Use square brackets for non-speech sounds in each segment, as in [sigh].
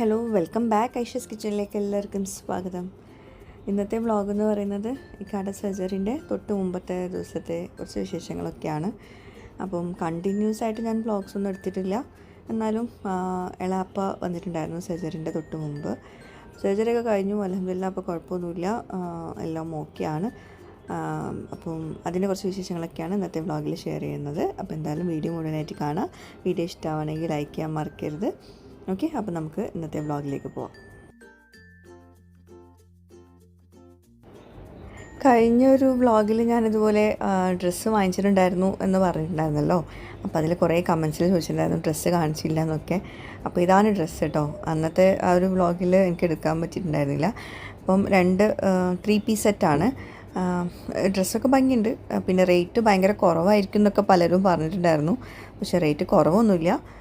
Hello welcome back. Aisha's കിച്ചണിലേക്ക് എല്ലാവർക്കും സ്വാഗതം. ഇന്നത്തെ വ്ളോഗ് എന്ന് പറയുന്നത് ഇക്കാട സർജറിന്റെ തൊട്ട് മുമ്പത്തെ ദിവസത്തെ കുറച്ച് വിശേഷങ്ങളൊക്കെയാണ്. അപ്പം കണ്ടിന്യൂസ് ആയിട്ട് ഞാൻ വ്ളോഗ്സ് ഒന്നും എടുത്തിട്ടില്ല. എന്നാലും എളാപ്പ വന്നിട്ടുണ്ടായിരുന്നു സർജറിന്റെ തൊട്ട് മുമ്പ്. സർജറിയൊക്കെ കഴിഞ്ഞു അലഹമില്ല അപ്പോൾ കുഴപ്പമൊന്നുമില്ല. എല്ലാം ഓക്കെയാണ് അപ്പം അതിന്റെ കുറച്ച് വിശേഷങ്ങളൊക്കെയാണ് ഇന്നത്തെ വ്ളോഗിൽ ഷെയർ ചെയ്യുന്നത്. അപ്പോൾ എന്തായാലും വീഡിയോ മുഴുവനായിട്ട് കാണാം. വീഡിയോ ഇഷ്ടമാണെങ്കിൽ ലൈക്ക് ചെയ്യാൻ മറക്കരുത്. ഓക്കെ അപ്പോൾ നമുക്ക് ഇന്നത്തെ വ്ളോഗിലേക്ക് പോവാം. കഴിഞ്ഞ ഒരു വ്ളോഗിൽ ഞാനിതുപോലെ ഡ്രസ്സ് വാങ്ങിച്ചിട്ടുണ്ടായിരുന്നു എന്ന് പറഞ്ഞിട്ടുണ്ടായിരുന്നല്ലോ. അപ്പോൾ അതിൽ കുറേ കമൻസിൽ ചോദിച്ചിട്ടുണ്ടായിരുന്നു ഡ്രസ്സ് കാണിച്ചില്ല എന്നൊക്കെ അപ്പോൾ ഇതാണ് ഡ്രസ്സ് കേട്ടോ. അന്നത്തെ ആ ഒരു വ്ളോഗിൽ എനിക്ക് എടുക്കാൻ പറ്റിയിട്ടുണ്ടായിരുന്നില്ല. അപ്പം രണ്ട് ത്രീ പീസ് സെറ്റാണ്. ഡ്രസ്സൊക്കെ ഭംഗിയുണ്ട്. പിന്നെ റേറ്റ് ഭയങ്കര കുറവായിരിക്കും എന്നൊക്കെ പലരും പറഞ്ഞിട്ടുണ്ടായിരുന്നു. പക്ഷേ റേറ്റ് കുറവൊന്നുമില്ല.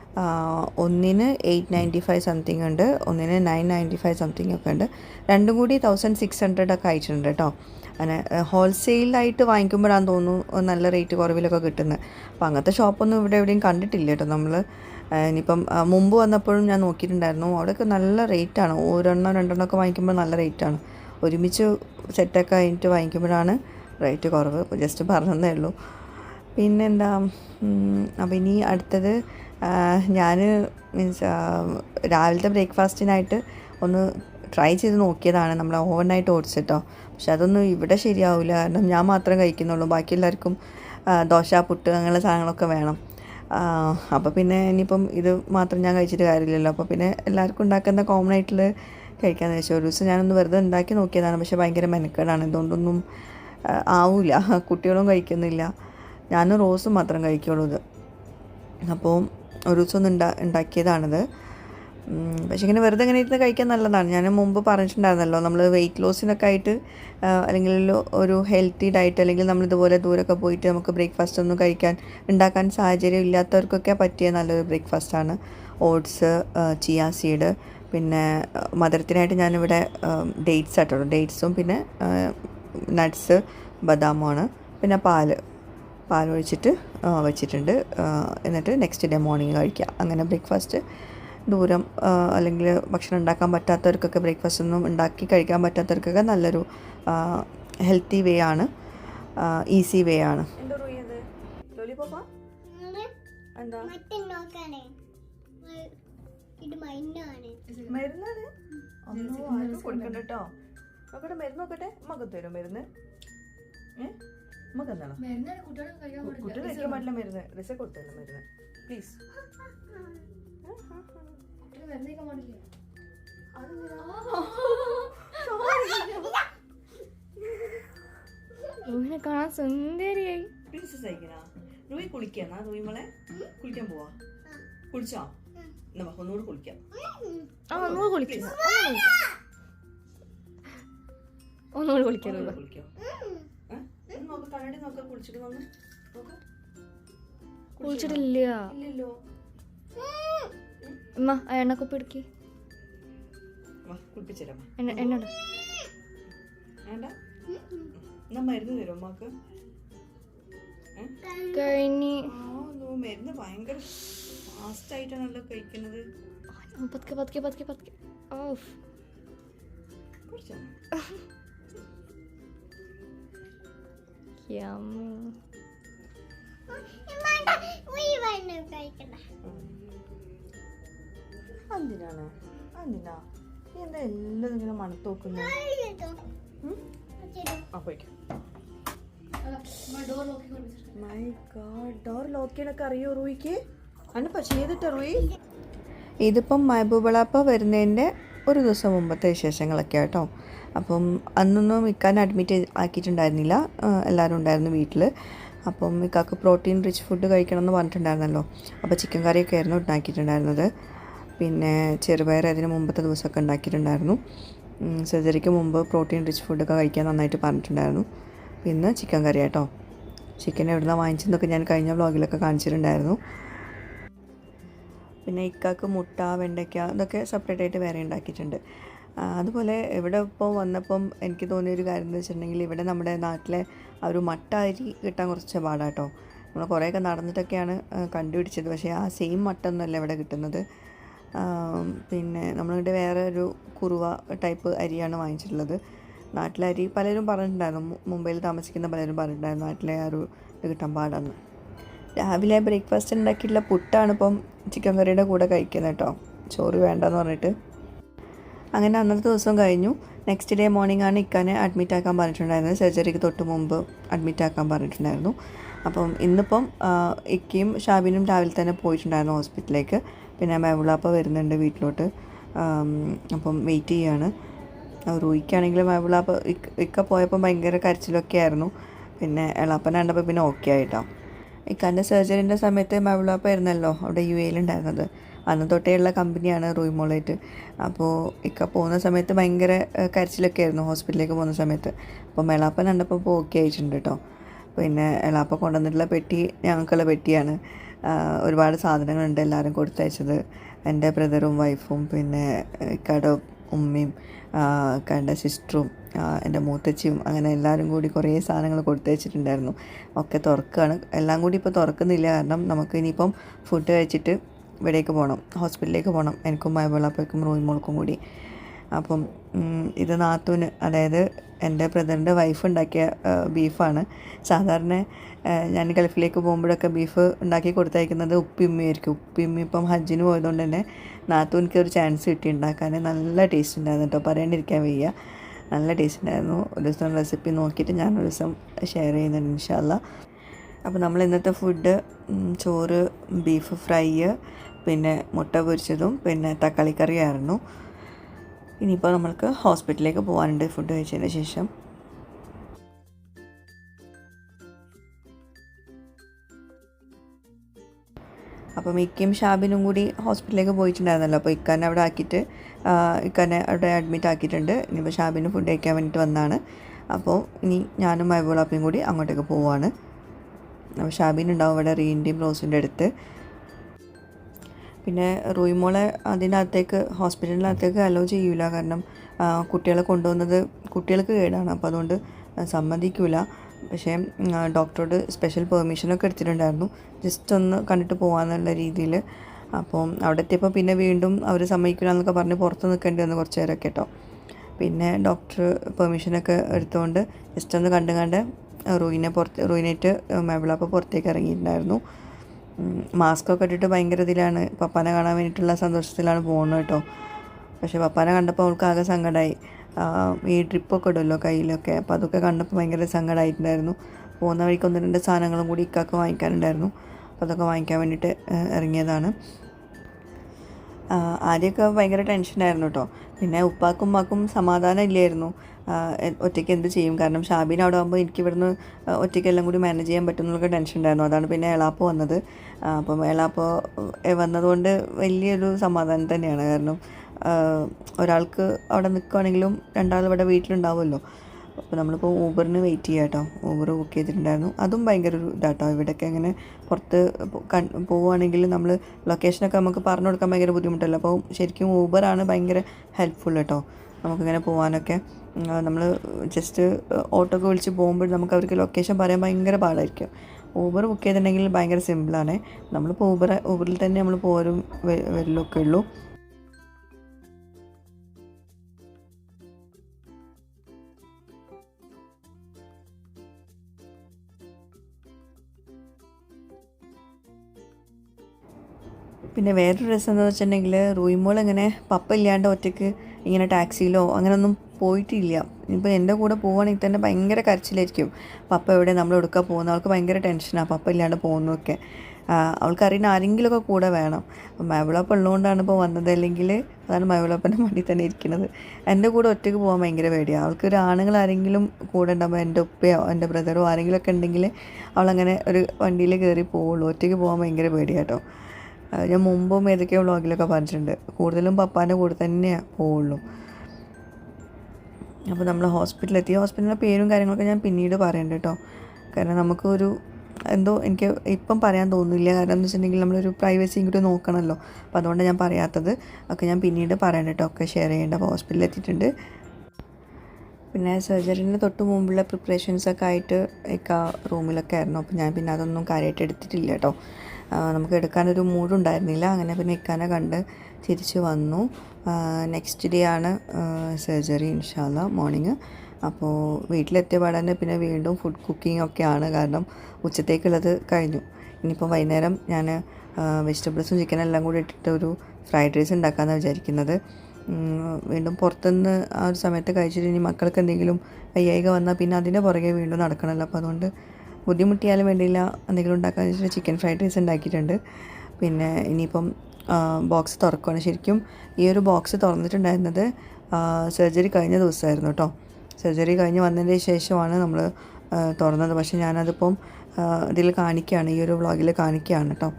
ഒന്നിന് എയ്റ്റ് നയന്റി ഫൈവ് സംതിങ് ഉണ്ട് ഒന്നിന് നയൻ നയന്റി ഫൈവ് സംതിങ് ഒക്കെ ഉണ്ട്. രണ്ടും കൂടി തൗസൻഡ് സിക്സ് ഹൺഡ്രഡ് ഒക്കെ അയച്ചിട്ടുണ്ട് കേട്ടോ. അങ്ങനെ ഹോൾസെയിലായിട്ട് വാങ്ങിക്കുമ്പോഴാണ് തോന്നുന്നു നല്ല റേറ്റ് കുറവിലൊക്കെ കിട്ടുന്നത് അപ്പോൾ അങ്ങനത്തെ ഷോപ്പൊന്നും ഇവിടെ എവിടെയും കണ്ടിട്ടില്ല കേട്ടോ നമ്മൾ ഇനിയിപ്പം മുമ്പ് വന്നപ്പോഴും ഞാൻ നോക്കിയിട്ടുണ്ടായിരുന്നു അവിടെയൊക്കെ നല്ല റേറ്റാണ് ഒരെണ്ണം രണ്ടെണ്ണം ഒക്കെ വാങ്ങിക്കുമ്പോൾ നല്ല റേറ്റാണ് ഒരുമിച്ച് സെറ്റൊക്കെ കഴിഞ്ഞിട്ട് വാങ്ങിക്കുമ്പോഴാണ് റേറ്റ് കുറവ്. ജസ്റ്റ് പറഞ്ഞതേ ഉള്ളൂ. പിന്നെന്താ അപ്പം ഇനി അടുത്തത് ഞാൻ മീൻസ് രാവിലത്തെ ബ്രേക്ക്ഫാസ്റ്റിനായിട്ട് ഒന്ന് ട്രൈ ചെയ്ത് നോക്കിയതാണ് നമ്മൾ ഓവർനൈറ്റ് ഓട്സ് കേട്ടോ പക്ഷെ അതൊന്നും ഇവിടെ ശരിയാവില്ല കാരണം ഞാൻ മാത്രം കഴിക്കുന്നുള്ളൂ. ബാക്കി എല്ലാവർക്കും ദോശ പുട്ട് അങ്ങനെയുള്ള സാധനങ്ങളൊക്കെ വേണം. അപ്പോൾ പിന്നെ ഇനിയിപ്പം ഇത് മാത്രം ഞാൻ കഴിച്ചിട്ട് കാര്യമില്ലല്ലോ. അപ്പോൾ പിന്നെ എല്ലാവർക്കും ഉണ്ടാക്കുന്ന കോമൺ ആയിട്ടുള്ള കഴിക്കാമെന്ന് വെച്ചാൽ ഒരു ദിവസം ഞാനൊന്ന് വെറുതെ ഉണ്ടാക്കി നോക്കിയതാണ്. പക്ഷേ ഭയങ്കര മെനക്കേടാണ്. ഇതുകൊണ്ടൊന്നും ആവില്ല കുട്ടികളും കഴിക്കുന്നില്ല. ഞാനും റോസും മാത്രം കഴിക്കുള്ളൂ ഇത്. അപ്പോൾ ഒരു ദിവസം ഒന്ന് ഉണ്ടാ ഉണ്ടാക്കിയതാണിത്. പക്ഷെ ഇങ്ങനെ വെറുതെ ഇങ്ങനെ ഇരുന്ന് കഴിക്കാൻ നല്ലതാണ്. ഞാൻ മുമ്പ് പറഞ്ഞിട്ടുണ്ടായിരുന്നല്ലോ നമ്മൾ വെയിറ്റ് ലോസിനൊക്കെ ആയിട്ട് അല്ലെങ്കിൽ ഒരു ഹെൽത്തി ഡയറ്റ് അല്ലെങ്കിൽ നമ്മൾ ഇതുപോലെ ദൂരമൊക്കെ പോയിട്ട് നമുക്ക് ബ്രേക്ക്ഫാസ്റ്റ് ഒന്നും കഴിക്കാൻ ഉണ്ടാക്കാൻ സാഹചര്യം ഇല്ലാത്തവർക്കൊക്കെ പറ്റിയ നല്ലൊരു ബ്രേക്ക്ഫാസ്റ്റാണ് ഓട്സ് ചിയാ സീഡ് പിന്നെ മധുരത്തിനായിട്ട് ഞാനിവിടെ ഡേറ്റ്സ് ആയിട്ടുള്ളൂ ഡേറ്റ്സും പിന്നെ നട്ട്സ് ബദാമാണ് പിന്നെ പാൽ. പാൽ ഒഴിച്ചിട്ട് വെച്ചിട്ടുണ്ട്. എന്നിട്ട് നെക്സ്റ്റ് ഡേ മോർണിംഗ് കഴിക്കുക അങ്ങനെ ബ്രേക്ക്ഫാസ്റ്റ് ദൂരം അല്ലെങ്കിൽ ഭക്ഷണം ഉണ്ടാക്കാൻ പറ്റാത്തവർക്കൊക്കെ ബ്രേക്ക്ഫാസ്റ്റ് ഒന്നും ഉണ്ടാക്കി കഴിക്കാൻ പറ്റാത്തവർക്കൊക്കെ നല്ലൊരു ഹെൽത്തി വേ ആണ്. ഈസി വേ ആണ്. ആർക്കും കൊടുക്കണ്ട കേട്ടോ. നോക്കട്ടെ മരുന്ന് നോക്കട്ടെ മകത്ത് തരും മരുന്ന്. ഏ? മകൻ എന്താണ് കുട്ടികൾക്ക് കഴിക്കാൻ പാടില്ല. കുട്ടി കഴിക്കാൻ പാടില്ല മരുന്ന്. റിസ കൊടുത്തല്ലോ മരുന്ന്? പ്ലീസ് കുട്ടികൾ കാണാൻ സുന്ദരിയായി. പ്രിൻസസ് കുളിക്കാന്നാ റൂയി മോളെ കുളിക്കാൻ പോവാ? കുളിച്ചോ? എന്നാ ഒന്നുകൂടി കുളിക്കാം. ആ ഒന്നുകൂടി കുളിക്കാം. ഒന്നുകൂടി കുളിക്കാം. കുളിക്കോ? നോക്ക് കണ്ണാടി നോക്ക കുളിച്ചിട്ട് നോക്ക്. കുളിച്ചിട്ടില്ല. ഇല്ലല്ലോ. അമ്മ ആ എടുക്കി. കുളിപ്പിച്ചേരാ. എണ്ണ വേണ്ട? എന്നാ മരുന്ന് തരും അമ്മയ്ക്ക്? കഴിഞ്ഞ്. മരുന്ന് ഭയങ്കര ഫാസ്റ്റ് ആയിട്ടാണല്ലോ കഴിക്കുന്നത്. പതുക്കെ പതുക്കെ പതുക്കെ പതുക്കെ. ഓഫ് കുറച്ചാ കഴിക്കണ്ട. എന്തിനാണ് എന്തിനാ നീ എന്താ എല്ലാം ഇങ്ങനെ മണത്ത് മൈ ഗോഡ് ഡോർ ലോക്ക് ചെയ്യണൊക്കെ അറിയോ റൂയിക്ക്? പക്ഷേ ചെയ്തിട്ട റൂയി? ഇതിപ്പം മഹബൂബളാപ്പ വരുന്നതിന്റെ ഒരു ദിവസം മുമ്പത്തെ വിശേഷങ്ങളൊക്കെ കേട്ടോ അപ്പം അന്നൊന്നും ഇക്കാൻ അഡ്മിറ്റ് ആക്കിയിട്ടുണ്ടായിരുന്നില്ല. എല്ലാവരും ഉണ്ടായിരുന്നു വീട്ടിൽ അപ്പം ഇക്കാക്ക് പ്രോട്ടീൻ റിച്ച് ഫുഡ് കഴിക്കണം എന്ന് പറഞ്ഞിട്ടുണ്ടായിരുന്നല്ലോ. അപ്പോൾ ചിക്കൻ കറിയൊക്കെ ആയിരുന്നു ഉണ്ടാക്കിയിട്ടുണ്ടായിരുന്നത്. പിന്നെ ചെറുപയർ അതിന് മുമ്പത്തെ ദിവസമൊക്കെ ഉണ്ടാക്കിയിട്ടുണ്ടായിരുന്നു. സർജറിക്ക് മുമ്പ് പ്രോട്ടീൻ റിച്ച് ഫുഡൊക്കെ കഴിക്കാൻ നന്നായിട്ട് പറഞ്ഞിട്ടുണ്ടായിരുന്നു. പിന്നെ ചിക്കൻ കറി കേട്ടോ ചിക്കൻ എവിടുന്നാണ് വാങ്ങിച്ചതെന്നൊക്കെ ഞാൻ കഴിഞ്ഞ വ്ളോഗിലൊക്കെ കാണിച്ചിട്ടുണ്ടായിരുന്നു. പിന്നെ ഇക്കാക്ക് മുട്ട വെണ്ടയ്ക്ക ഇതൊക്കെ സെപ്പറേറ്റ് ആയിട്ട് വേറെ ഉണ്ടാക്കിയിട്ടുണ്ട്. അതുപോലെ ഇവിടെ ഇപ്പോൾ വന്നപ്പം എനിക്ക് തോന്നിയ ഒരു കാര്യം എന്ന് വെച്ചിട്ടുണ്ടെങ്കിൽ ഇവിടെ നമ്മുടെ നാട്ടിലെ ആ ഒരു മട്ട അരി കിട്ടാൻ കുറച്ച് പാടാട്ടോ. നമ്മൾ കുറേയൊക്കെ നടന്നിട്ടൊക്കെയാണ് കണ്ടുപിടിച്ചത്. പക്ഷേ ആ സെയിം മട്ടൊന്നുമല്ല ഇവിടെ കിട്ടുന്നത്. പിന്നെ നമ്മളിവിടെ വേറെ ഒരു കുറുവ ടൈപ്പ് അരിയാണ് വാങ്ങിച്ചിട്ടുള്ളത്. നാട്ടിലെ അരി പലരും പറഞ്ഞിട്ടുണ്ടായിരുന്നു. മുംബൈയിൽ താമസിക്കുന്ന പലരും പറഞ്ഞിട്ടുണ്ടായിരുന്നു നാട്ടിലെ ആ ഒരു ഇത് കിട്ടാൻ പാടാന്ന്. രാവിലെ ബ്രേക്ക്ഫാസ്റ്റ് ഉണ്ടാക്കിയിട്ടുള്ള പുട്ടാണ് ഇപ്പം ചിക്കൻ കറിയുടെ കൂടെ കഴിക്കുന്നത് കേട്ടോ. ചോറ് വേണ്ടെന്ന് പറഞ്ഞിട്ട്. അങ്ങനെ അന്നത്തെ ദിവസം കഴിഞ്ഞു. നെക്സ്റ്റ് ഡേ മോർണിംഗ് ആണ് ഇക്കാനെ അഡ്മിറ്റ് ആക്കാൻ പറഞ്ഞിട്ടുണ്ടായിരുന്നത്. സർജറിക്ക് തൊട്ട് മുമ്പ് അഡ്മിറ്റ് ആക്കാൻ പറഞ്ഞിട്ടുണ്ടായിരുന്നു. അപ്പം ഇന്നിപ്പം ഇക്കയും ഷാബിനും രാവിലെ തന്നെ പോയിട്ടുണ്ടായിരുന്നു ഹോസ്പിറ്റലിലേക്ക് പിന്നെ മേവിളാപ്പ വരുന്നുണ്ട് വീട്ടിലോട്ട്. അപ്പം വെയിറ്റ് ചെയ്യാണ്. റൂയിക്കാണെങ്കിലും മെവളാപ്പ ഇക്ക പോയപ്പോൾ ഭയങ്കര കരച്ചിലൊക്കെ ആയിരുന്നു. പിന്നെ എളാപ്പനെ കണ്ടപ്പോൾ പിന്നെ ഓക്കെ ആയിട്ടോ ഇക്കാന്റെ സർജറിന്റെ സമയത്ത് മവിളാപ്പ ആയിരുന്നല്ലോ അവിടെ യു എയിലുണ്ടായിരുന്നത് അന്ന് തൊട്ടേ ഉള്ള കമ്പനിയാണ് റൂയിമോളേറ്റ് അപ്പോൾ ഇക്ക പോകുന്ന സമയത്ത് ഭയങ്കര കരച്ചിലൊക്കെ ആയിരുന്നു ഹോസ്പിറ്റലിലേക്ക് പോകുന്ന സമയത്ത്. അപ്പോൾ മെളാപ്പൻ കണ്ടപ്പോൾ ഇപ്പോൾ ഓക്കെ ആയിട്ടുണ്ട് കേട്ടോ പിന്നെ എളാപ്പ കൊണ്ടുവന്നിട്ടുള്ള പെട്ടി ഞങ്ങൾക്കുള്ള പെട്ടിയാണ്. ഒരുപാട് സാധനങ്ങളുണ്ട് എല്ലാവരും കൊടുത്തയച്ചത്. എന്റെ ബ്രദറും വൈഫും പിന്നെ ഇക്കയുടെ ഉമ്മയും ഇക്കയുടെ സിസ്റ്ററും എന്റെ മൂത്തച്ചിയും അങ്ങനെ എല്ലാവരും കൂടി കുറേ സാധനങ്ങൾ കൊടുത്തയച്ചിട്ടുണ്ടായിരുന്നു. ഒക്കെ തുറക്കുകയാണ് എല്ലാം കൂടി ഇപ്പോൾ തുറക്കുന്നില്ല. കാരണം നമുക്ക് ഇനിയിപ്പം ഫുഡ് കഴിച്ചിട്ട് ഇവിടേക്ക് പോകണം. ഹോസ്പിറ്റലിലേക്ക് പോകണം. എനിക്കും മയബളപ്പയ്ക്കും റോയിമോൾക്കും കൂടി. അപ്പം ഇത് നാത്തൂന് അതായത് എന്റെ ബ്രദറിന്റെ വൈഫ് ഉണ്ടാക്കിയ ബീഫാണ്. സാധാരണ ഞാൻ ഗൾഫിലേക്ക് പോകുമ്പോഴൊക്കെ ബീഫ് ഉണ്ടാക്കി കൊടുത്തയക്കുന്നത് ഉപ്പിമ്മയായിരിക്കും ഉപ്പിയമ്മി ഇപ്പം ഹജ്ജിന് പോയതുകൊണ്ട് തന്നെ നാത്തൂനിക്ക് ഒരു ചാൻസ് കിട്ടി ഉണ്ടാക്കാൻ. നല്ല ടേസ്റ്റ് ഉണ്ടായിരുന്നു കേട്ടോ പറയാണ്ടിരിക്കാൻ വയ്യ. നല്ല ടേസ്റ്റ് ഉണ്ടായിരുന്നു ഒരു ദിവസം റെസിപ്പി നോക്കിയിട്ട് ഞാൻ ഒരു ദിവസം ഷെയർ ചെയ്യുന്നുണ്ട് ഇൻഷാല്ല അപ്പോൾ നമ്മൾ ഇന്നത്തെ ഫുഡ് ചോറ് ബീഫ് ഫ്രൈ പിന്നെ മുട്ട പൊരിച്ചതും പിന്നെ തക്കാളി കറിയായിരുന്നു ഇനിയിപ്പോൾ നമ്മൾക്ക് ഹോസ്പിറ്റലിലേക്ക് പോകാനുണ്ട് ഫുഡ് കഴിച്ചതിന് ശേഷം. അപ്പം ഇക്കയും ഷാബിനും കൂടി ഹോസ്പിറ്റലിലേക്ക് പോയിട്ടുണ്ടായിരുന്നല്ലോ. അപ്പോൾ ഇക്കാനെ അവിടെ ആക്കിയിട്ട് ഇക്കാനെ അവിടെ അഡ്മിറ്റ് ആക്കിയിട്ടുണ്ട്. ഇനിയിപ്പോൾ ഷാബിന് ഫുഡ് കഴിക്കാൻ വേണ്ടിയിട്ട് വന്നതാണ് അപ്പോൾ ഇനി ഞാനും മൈബോളാപ്പയും കൂടി അങ്ങോട്ടേക്ക് പോവാണ്. അപ്പോൾ ഷാബിൻ ഉണ്ടാവും അവിടെ റീന്റെയും റോസിന്റെ അടുത്ത്. പിന്നെ റൂയിമോളെ അതിനകത്തേക്ക് ഹോസ്പിറ്റലിനകത്തേക്ക് അലോ ചെയ്യൂല. കാരണം കുട്ടികളെ കൊണ്ടുവന്നത് കുട്ടികൾക്ക് കേടാണ്. അപ്പോൾ അതുകൊണ്ട് സമ്മതിക്കൂല. പക്ഷേ ഡോക്ടറോട് സ്പെഷ്യൽ പെർമിഷനൊക്കെ എടുത്തിട്ടുണ്ടായിരുന്നു. ജസ്റ്റ് ഒന്ന് കണ്ടിട്ട് പോകാമെന്നുള്ള രീതിയിൽ അപ്പോൾ അവിടെ എത്തിയപ്പോൾ പിന്നെ വീണ്ടും അവർ സമ്മതിക്കില്ല എന്നൊക്കെ പറഞ്ഞ് പുറത്ത് നിൽക്കേണ്ടി വന്നു കുറച്ച് നേരമൊക്കെ കേട്ടോ. പിന്നെ ഡോക്ടർ പെർമിഷനൊക്കെ എടുത്തുകൊണ്ട് ജസ്റ്റ് ഒന്ന് കണ്ട് കണ്ട് റൂയിനെ പുറത്ത് റൂയിനേറ്റ് മെബിളപ്പോൾ പുറത്തേക്ക് ഇറങ്ങിയിട്ടുണ്ടായിരുന്നു. മാസ്ക് ഒക്കെ ഇട്ടിട്ട് ഭയങ്കര ഇതിലാണ്. പപ്പാനെ കാണാൻ വേണ്ടിയിട്ടുള്ള സന്തോഷത്തിലാണ് പോകുന്നത് കേട്ടോ. പക്ഷേ പപ്പാനെ കണ്ടപ്പോൾ അവൾക്ക് ആകെ സങ്കടമായി ഈ ഡ്രിപ്പൊക്കെ ഇടുമല്ലോ കയ്യിലൊക്കെ. അപ്പോൾ അതൊക്കെ കണ്ടപ്പോൾ ഭയങ്കര സങ്കടമായിട്ടുണ്ടായിരുന്നു പോകുന്ന വഴിക്ക് ഒന്ന് രണ്ട് സാധനങ്ങളും കൂടി ഇക്കാക്ക് വാങ്ങിക്കാനുണ്ടായിരുന്നു. അപ്പോൾ അതൊക്കെ വാങ്ങിക്കാൻ വേണ്ടിയിട്ട് ഇറങ്ങിയതാണ്. ആദ്യമൊക്കെ ഭയങ്കര ടെൻഷനായിരുന്നു കേട്ടോ. പിന്നെ ഉപ്പാക്കും ഉമ്മാക്കും സമാധാനം ഇല്ലായിരുന്നു. ഒറ്റയ്ക്ക് എന്ത് ചെയ്യും? കാരണം ഷാബിൻ അവിടെ ആകുമ്പോൾ എനിക്ക് ഇവിടുന്ന് ഒറ്റയ്ക്കെല്ലാം കൂടി മാനേജ് ചെയ്യാൻ പറ്റുമെന്നുള്ള ടെൻഷൻ ഉണ്ടായിരുന്നു അതാണ് പിന്നെ എളാപ്പ് വന്നത്. അപ്പം എളാപ്പ് വന്നതുകൊണ്ട് വലിയൊരു സമാധാനം തന്നെയാണ്. കാരണം ഒരാൾക്ക് അവിടെ നിൽക്കുകയാണെങ്കിലും രണ്ടാൾ ഇവിടെ വീട്ടിലുണ്ടാവുമല്ലോ. അപ്പോൾ നമ്മളിപ്പോൾ ഊബറിന് വെയിറ്റ് ചെയ്യാം കേട്ടോ ഊബർ ബുക്ക് ചെയ്തിട്ടുണ്ടായിരുന്നു. അതും ഭയങ്കര ഒരു ഇതാട്ടോ. ഇവിടെയൊക്കെ അങ്ങനെ പുറത്ത് പോവുകയാണെങ്കിൽ നമ്മൾ ലൊക്കേഷനൊക്കെ നമുക്ക് പറഞ്ഞു കൊടുക്കാൻ ഭയങ്കര ബുദ്ധിമുട്ടല്ലോ? അപ്പോൾ ശരിക്കും ഊബറാണ് ഭയങ്കര ഹെൽപ്ഫുൾ കേട്ടോ നമുക്കിങ്ങനെ പോകാനൊക്കെ നമ്മൾ ജസ്റ്റ് ഓട്ടോ ഒക്കെ വിളിച്ച് പോകുമ്പോൾ നമുക്ക് അവർക്ക് ലൊക്കേഷൻ പറയാൻ ഭയങ്കര പാടായിരിക്കും. ഊബർ ബുക്ക് ചെയ്തിട്ടുണ്ടെങ്കിൽ ഭയങ്കര സിമ്പിളാണ് നമ്മളിപ്പോൾ ഊബർ ഊബറിൽ തന്നെ നമ്മൾ പോരും വരലൊക്കെ ഉള്ളൂ. പിന്നെ വേറൊരു രസം എന്ന് വെച്ചിട്ടുണ്ടെങ്കിൽ റൂയിമോൾ ഇങ്ങനെ പപ്പ ഇല്ലാണ്ട് ഒറ്റയ്ക്ക് ഇങ്ങനെ ടാക്സിയിലോ അങ്ങനെയൊന്നും പോയിട്ടില്ല. ഇപ്പോൾ എന്റെ കൂടെ പോവുകയാണെങ്കിൽ തന്നെ ഭയങ്കര കരച്ചിലായിരിക്കും. പപ്പ എവിടെ? നമ്മൾ എടുക്കാൻ പോകുന്ന? അവൾക്ക് ഭയങ്കര ടെൻഷനാണ് പപ്പ ഇല്ലാണ്ട് പോകുന്നതൊക്കെ. അവൾക്കറിയുന്ന ആരെങ്കിലുമൊക്കെ കൂടെ വേണം. അപ്പം മൈവിളപ്പ് ഉള്ളതുകൊണ്ടാണ് ഇപ്പോൾ വന്നത്. അല്ലെങ്കിൽ അതാണ് മൈവിളപ്പന്റെ [laughs] മടി തന്നെ ഇരിക്കുന്നത് എന്റെ കൂടെ ഒറ്റയ്ക്ക് പോകാൻ ഭയങ്കര പേടിയാണ് അവൾക്ക് ഒരു ആണുങ്ങൾ ആരെങ്കിലും കൂടെ ഉണ്ടാകുമ്പോൾ എന്റെ ഉപ്പയോ എന്റെ ബ്രദറോ ആരെങ്കിലുമൊക്കെ ഉണ്ടെങ്കിൽ അവളങ്ങനെ ഒരു വണ്ടിയിൽ കയറി പോവുള്ളൂ. ഒറ്റയ്ക്ക് പോകാൻ ഭയങ്കര പേടിയാട്ടോ ഞാൻ മുമ്പും ഏതൊക്കെയോ വ്ളോഗിലൊക്കെ പറഞ്ഞിട്ടുണ്ട്. കൂടുതലും പപ്പാന്റെ കൂടെ തന്നെയാണ് പോവുള്ളൂ. അപ്പോൾ നമ്മൾ ഹോസ്പിറ്റലെത്തി ഹോസ്പിറ്റലിന്റെ പേരും കാര്യങ്ങളൊക്കെ ഞാൻ പിന്നീട് പറയണ്ട കേട്ടോ കാരണം നമുക്കൊരു എന്തോ എനിക്ക് ഇപ്പം പറയാൻ തോന്നുന്നില്ല. കാരണം എന്ന് വെച്ചിട്ടുണ്ടെങ്കിൽ നമ്മളൊരു പ്രൈവസിയും കൂടി നോക്കണമല്ലോ അപ്പോൾ അതുകൊണ്ട് ഞാൻ പറയാത്തത്. ഒക്കെ ഞാൻ പിന്നീട് പറയണ്ട കേട്ടോ ഒക്കെ ഷെയർ ചെയ്യേണ്ട. അപ്പോൾ ഹോസ്പിറ്റലിൽ എത്തിയിട്ടുണ്ട്. പിന്നെ സർജറിന് തൊട്ട് മുമ്പുള്ള പ്രിപ്പറേഷൻസൊക്കെ ആയിട്ട് ഒക്കെ റൂമിലൊക്കെ ആയിരുന്നു. അപ്പോൾ ഞാൻ പിന്നെ അതൊന്നും കാര്യമായിട്ട് എടുത്തിട്ടില്ല കേട്ടോ നമുക്ക് എടുക്കാനൊരു മൂഡുണ്ടായിരുന്നില്ല. അങ്ങനെ പിന്നെ ഇക്കാനെ കണ്ട് തിരിച്ച് വന്നു. നെക്സ്റ്റ് ഡേ ആണ് സർജറി ഇൻഷാല്ല മോർണിംഗ് അപ്പോൾ വീട്ടിലെത്തിയ പാടന്നെ പിന്നെ വീണ്ടും ഫുഡ് കുക്കിംഗ് ഒക്കെയാണ് കാരണം ഉച്ചത്തേക്കുള്ളത് കഴിഞ്ഞു. ഇനിയിപ്പോൾ വൈകുന്നേരം ഞാൻ വെജിറ്റബിൾസും ചിക്കനും എല്ലാം കൂടി ഇട്ടിട്ട് ഒരു ഫ്രൈഡ് റൈസ് ഉണ്ടാക്കാമെന്നാണ് വിചാരിക്കുന്നത്. വീണ്ടും പുറത്തുനിന്ന് ആ ഒരു സമയത്ത് കഴിച്ചിട്ട് ഇനി മക്കൾക്ക് എന്തെങ്കിലും വയ്യായിക വന്നാൽ പിന്നെ അതിന്റെ പുറകെ വീണ്ടും നടക്കണമല്ലോ അപ്പോൾ അതുകൊണ്ട് ബുദ്ധിമുട്ടിയാലും വേണ്ടിയില്ല. എന്തെങ്കിലും ഉണ്ടാക്കാന്ന് വെച്ചിട്ട് ചിക്കൻ ഫ്രൈഡ് റൈസ് ഉണ്ടാക്കിയിട്ടുണ്ട്. പിന്നെ ഇനിയിപ്പം ബോക്സ് തുറക്കുകയാണ് ശരിക്കും. ഈ ഒരു ബോക്സ് തുറന്നിട്ടുണ്ടായിരുന്നത് സർജറി കഴിഞ്ഞ ദിവസമായിരുന്നു കേട്ടോ സർജറി കഴിഞ്ഞ് വന്നതിന്റെ ശേഷമാണ് നമ്മൾ തുറന്നത്. പക്ഷേ ഞാനതിപ്പം ഇതിൽ കാണിക്കുകയാണ് ഈ ഒരു വ്ളോഗിൽ കാണിക്കുകയാണ് കേട്ടോ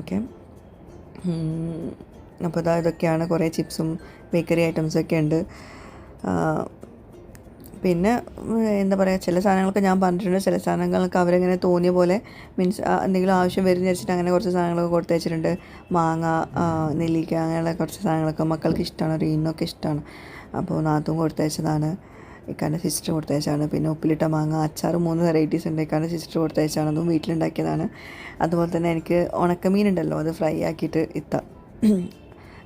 ഓക്കെ അപ്പോൾ ഇതാ ഇതൊക്കെയാണ് കുറേ ചിപ്സും ബേക്കറി ഐറ്റംസൊക്കെ ഉണ്ട്. പിന്നെ എന്താ പറയുക ചില സാധനങ്ങളൊക്കെ ഞാൻ പറഞ്ഞിട്ടുണ്ട്. ചില സാധനങ്ങൾക്ക് അവരെങ്ങനെ തോന്നിയ പോലെ മീൻസ് എന്തെങ്കിലും ആവശ്യം വരും വെച്ചിട്ട് അങ്ങനെ കുറച്ച് സാധനങ്ങളൊക്കെ കൊടുത്തു വെച്ചിട്ടുണ്ട്. മാങ്ങ നെല്ലിക്ക അങ്ങനെയുള്ള കുറച്ച് സാധനങ്ങളൊക്കെ മക്കൾക്ക് ഇഷ്ടമാണ്. റീനൊക്കെ ഇഷ്ടമാണ്. അപ്പോൾ നാത്തും കൊടുത്തയച്ചതാണ് ഇക്കാന്റെ സിസ്റ്റർ കൊടുത്തയച്ചാണ് പിന്നെ ഉപ്പിലിട്ട മാങ്ങ അച്ചാർ മൂന്ന് വെറൈറ്റീസ് ഉണ്ട്. ഇക്കാന്റെ സിസ്റ്റർ കൊടുത്തയച്ചാണ് അതും വീട്ടിലുണ്ടാക്കിയതാണ്. അതുപോലെ തന്നെ എനിക്ക് ഉണക്കമീൻ ഉണ്ടല്ലോ അത് ഫ്രൈ ആക്കിയിട്ട് ഇത്ത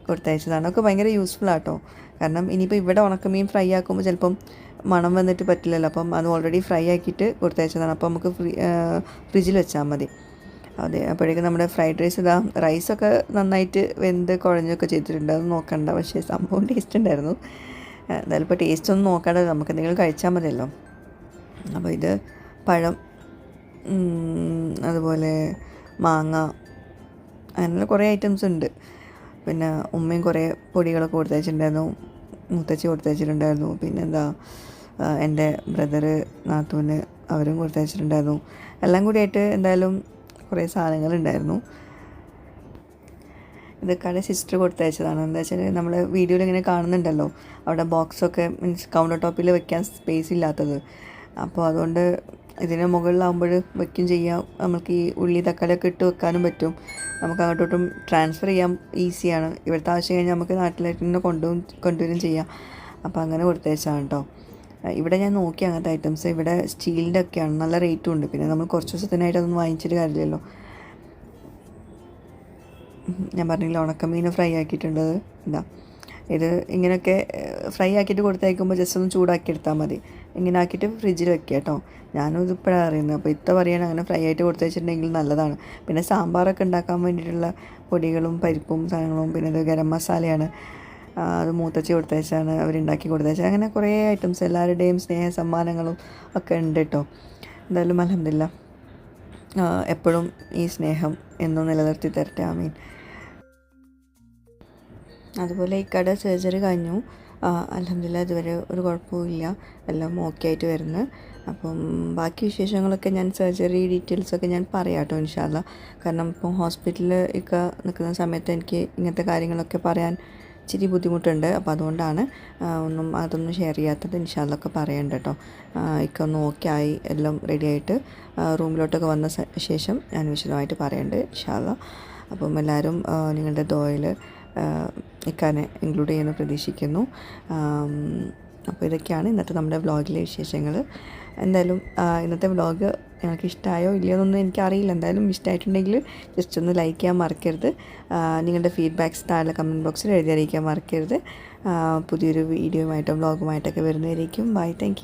കൊടുത്തയച്ചതാണ് ഒക്കെ ഭയങ്കര യൂസ്ഫുൾ ആട്ടോ. കാരണം ഇനിയിപ്പോൾ ഇവിടെ ഉണക്കമീൻ ഫ്രൈ ആക്കുമ്പോൾ ചിലപ്പം മണം വന്നിട്ട് പറ്റില്ലല്ലോ. അപ്പം അത് ഓൾറെഡി ഫ്രൈ ആക്കിയിട്ട് കൊടുത്തയച്ചതാണ്. അപ്പോൾ നമുക്ക് ഫ്രീ ഫ്രിഡ്ജിൽ വെച്ചാൽ മതി. അതെ അപ്പോഴേക്കും നമ്മുടെ ഫ്രൈഡ് റൈസ് ഇതാ റൈസൊക്കെ നന്നായിട്ട് വെന്ത് കുഴഞ്ഞൊക്കെ ചെയ്തിട്ടുണ്ട്. അത് നോക്കണ്ട. പക്ഷേ സംഭവം ടേസ്റ്റ് ഉണ്ടായിരുന്നു. എന്തായാലും ഇപ്പോൾ ടേസ്റ്റ് ഒന്നും നോക്കാണ്ട് നമുക്ക് എന്തെങ്കിലും കഴിച്ചാൽ മതിയല്ലോ. അപ്പോൾ ഇത് പഴം അതുപോലെ മാങ്ങ അങ്ങനെയുള്ള കുറേ ഐറ്റംസ് ഉണ്ട്. പിന്നെ ഉമ്മയും കുറേ പൊടികളൊക്കെ കൊടുത്തയച്ചിട്ടുണ്ടായിരുന്നു. മുത്തച്ഛി കൊടുത്തയച്ചിട്ടുണ്ടായിരുന്നു. പിന്നെന്താ എന്റെ ബ്രദറ് നാത്തൂന് അവരും കൊടുത്തയച്ചിട്ടുണ്ടായിരുന്നു. എല്ലാം കൂടിയായിട്ട് എന്തായാലും കുറേ സാധനങ്ങളുണ്ടായിരുന്നു. ഇത് കട സിസ്റ്റർ കൊടുത്തയച്ചതാണ്. എന്താ വെച്ചാൽ നമ്മൾ വീഡിയോയിൽ ഇങ്ങനെ കാണുന്നുണ്ടല്ലോ. അവിടെ ബോക്സൊക്കെ മീൻസ് കൗണ്ടർ ടോപ്പിൽ വെക്കാൻ സ്പേസ് ഇല്ലാത്തത്. അപ്പോൾ അതുകൊണ്ട് ഇതിന് മുകളിലാവുമ്പോൾ വെക്കും ചെയ്യാം. നമുക്ക് ഈ ഉള്ളി തക്കാളിയൊക്കെ ഇട്ട് വെക്കാനും പറ്റും. നമുക്ക് അങ്ങോട്ടോട്ടും ട്രാൻസ്ഫർ ചെയ്യാൻ ഈസിയാണ് ഇവിടുത്തെ ആവശ്യം കഴിഞ്ഞാൽ നമുക്ക് നാട്ടിലേക്ക് തന്നെ കൊണ്ടുപോകും കൊണ്ടുവരും ചെയ്യാം. അപ്പോൾ അങ്ങനെ കൊടുത്തയച്ചാണ് കേട്ടോ. ഇവിടെ ഞാൻ നോക്കി അങ്ങനത്തെ ഐറ്റംസ് ഇവിടെ സ്റ്റീലിന്റെ ഒക്കെയാണ്. നല്ല റേറ്റും ഉണ്ട്. പിന്നെ നമ്മൾ കുറച്ച് ദിവസത്തിനായിട്ട് അതൊന്നും വാങ്ങിച്ചിട്ട് കാര്യമില്ലല്ലോ. ഞാൻ പറഞ്ഞില്ല ഉണക്കമീൻ ഫ്രൈ ആക്കിയിട്ടുള്ളത് ഇതാ. ഇത് ഇങ്ങനെയൊക്കെ ഫ്രൈ ആക്കിയിട്ട് കൊടുത്തയക്കുമ്പോൾ ജസ്റ്റ് ഒന്ന് ചൂടാക്കി എടുത്താൽ മതി. ഇങ്ങനെ ആക്കിയിട്ട് ഫ്രിഡ്ജിൽ വെക്കുക കേട്ടോ. ഞാനും ഇതിപ്പോഴാണ് അറിയുന്നത്. അപ്പോൾ ഇത്ത പറയാണ് അങ്ങനെ ഫ്രൈ ആയിട്ട് കൊടുത്തു വെച്ചിട്ടുണ്ടെങ്കിൽ നല്ലതാണ്. പിന്നെ സാമ്പാറൊക്കെ ഉണ്ടാക്കാൻ വേണ്ടിയിട്ടുള്ള പൊടികളും പരിപ്പും സാധനങ്ങളും പിന്നെ ഇത് ഗരം മസാലയാണ്. അത് മൂത്തച്ചി കൊടുത്തയച്ചാണ് അവരുണ്ടാക്കി കൊടുത്തയച്ചത് അങ്ങനെ കുറേ ഐറ്റംസ് എല്ലാവരുടെയും സ്നേഹ സമ്മാനങ്ങളും ഒക്കെ ഉണ്ട് കേട്ടോ. എന്തായാലും അലഹമില്ല എപ്പോഴും ഈ സ്നേഹം എന്നും നിലനിർത്തി തരട്ടെ. ആമീൻ. അതുപോലെ ഈ കട സർജറി കഴിഞ്ഞു. അലഹമില്ല ഇതുവരെ ഒരു കുഴപ്പമില്ല എല്ലാം ഓക്കെ ആയിട്ട് വരുന്നു. അപ്പം ബാക്കി വിശേഷങ്ങളൊക്കെ ഞാൻ സർജറി ഡീറ്റെയിൽസൊക്കെ ഞാൻ പറയാം കേട്ടോ ഇൻഷാല്ല കാരണം ഇപ്പം ഹോസ്പിറ്റലിൽ ഒക്കെ നിൽക്കുന്ന സമയത്ത് എനിക്ക് ഇങ്ങനത്തെ കാര്യങ്ങളൊക്കെ പറയാൻ ഇച്ചിരി ബുദ്ധിമുട്ടുണ്ട്. അപ്പോൾ അതുകൊണ്ടാണ് ഒന്നും അതൊന്നും ഷെയർ ചെയ്യാത്തത് ഇൻഷാല്ലൊക്കെ പറയണ്ട കേട്ടോ. ഇക്ക ഒന്ന് ഓക്കെ ആയി എല്ലാം റെഡി ആയിട്ട് റൂമിലോട്ടൊക്കെ വന്ന ശേഷം ഞാൻ വിശദമായിട്ട് പറയണ്ട് ഇൻഷാല്ല അപ്പം എല്ലാവരും നിങ്ങളുടെ ദോയിൽ ഇക്കാനെ ഇൻക്ലൂഡ് ചെയ്യുമെന്ന് പ്രതീക്ഷിക്കുന്നു. അപ്പോൾ ഇതൊക്കെയാണ് ഇന്നത്തെ നമ്മുടെ വ്ളോഗിലെ വിശേഷങ്ങൾ. എന്തായാലും ഇന്നത്തെ വ്ളോഗ് നിങ്ങൾക്ക് ഇഷ്ടമായോ ഇല്ലയോ എന്നൊന്നും എനിക്കറിയില്ല. എന്തായാലും ഇഷ്ടമായിട്ടുണ്ടെങ്കിൽ ജസ്റ്റ് ഒന്ന് ലൈക്ക് ചെയ്യാൻ മറക്കരുത്. നിങ്ങളുടെ ഫീഡ്ബാക്ക്സ് താഴെ കമന്റ് ബോക്സിൽ എഴുതി അറിയിക്കാൻ മറക്കരുത്. പുതിയൊരു വീഡിയോയുമായിട്ടോ വ്ളോഗുമായിട്ടൊക്കെ വരുന്നതായിരിക്കും. Bye thank